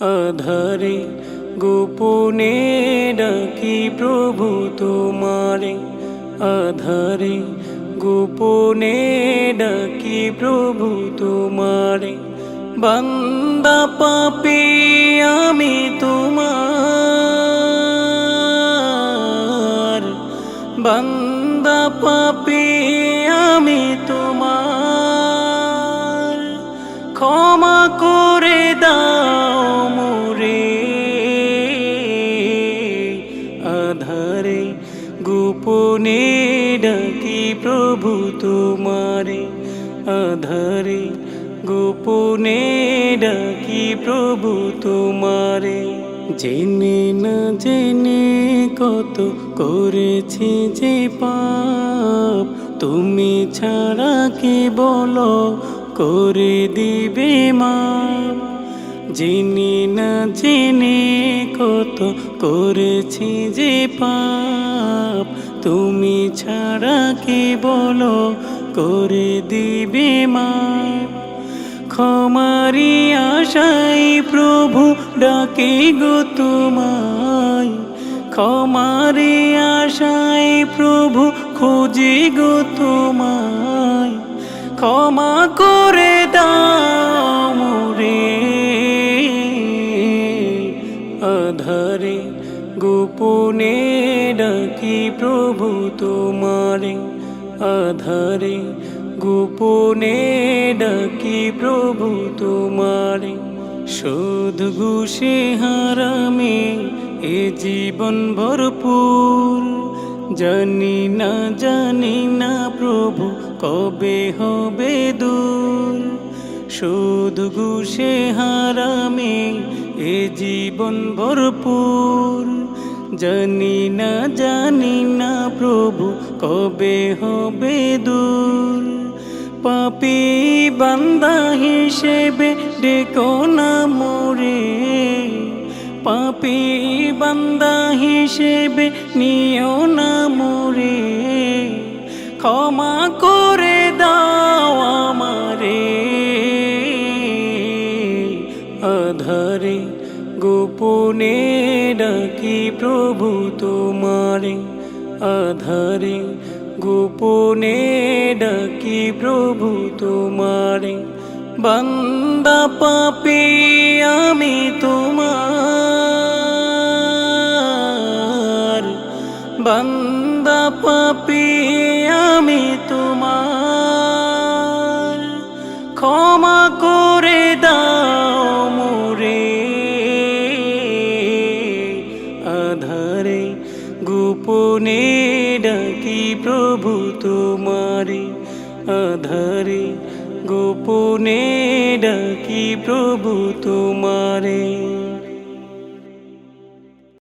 আধারে গোপনে ডাকি প্রভু তোমারে। আধারে গোপনে ডাকি প্রভু তোমারে। বান্দা পাপি আমি তোমার। বান্দা পাপি ডাকি প্রভু তোমারে? আধারে গোপনে ডাকি প্রভু তোমারে। জেনে না জেনে কত করেছি যে পাপ, তুমি ছাড়া কি বলো করে দিবে মা জেনে না জেনে কত করেছি যে পাপ তুমি ছাড়া কি বলো? করে দিবে মা। ক্ষমারি আশাই প্রভু ডাকে গো তোমায়। ক্ষমারি আশাই প্রভু খুঁজি গো তোমায়। ক্ষমা করে গোপনে ডাকি প্রভু তোমারে, আধারে। গোপনে ডাকি প্রভু তোমারে, শোধ ঘুষে হারামে এ জীবন ভরপুর। জানি না জানি না প্রভু কবে হবে দূর। শোধ ঘুষে হারামে, এ জীবন ভরপুর। জানি না জানি না প্রভু কবে হবে দূর। পাপি বান্দা হিসেবে ডেকো না মোরে। পাপি বান্দা হিসেবে নিও না মোরে। ক্ষমা করে আধারে গোপনে ডাকি প্রভু তোমারে। আধারে গোপনে ডাকি প্রভু তোমারে। বান্দা পাপি আমি তোমার। বান্দা পাপি আমি তোমার। ডাকি প্রভু তোমারে আধারে গোপনে ডাকি প্রভু তোমারে।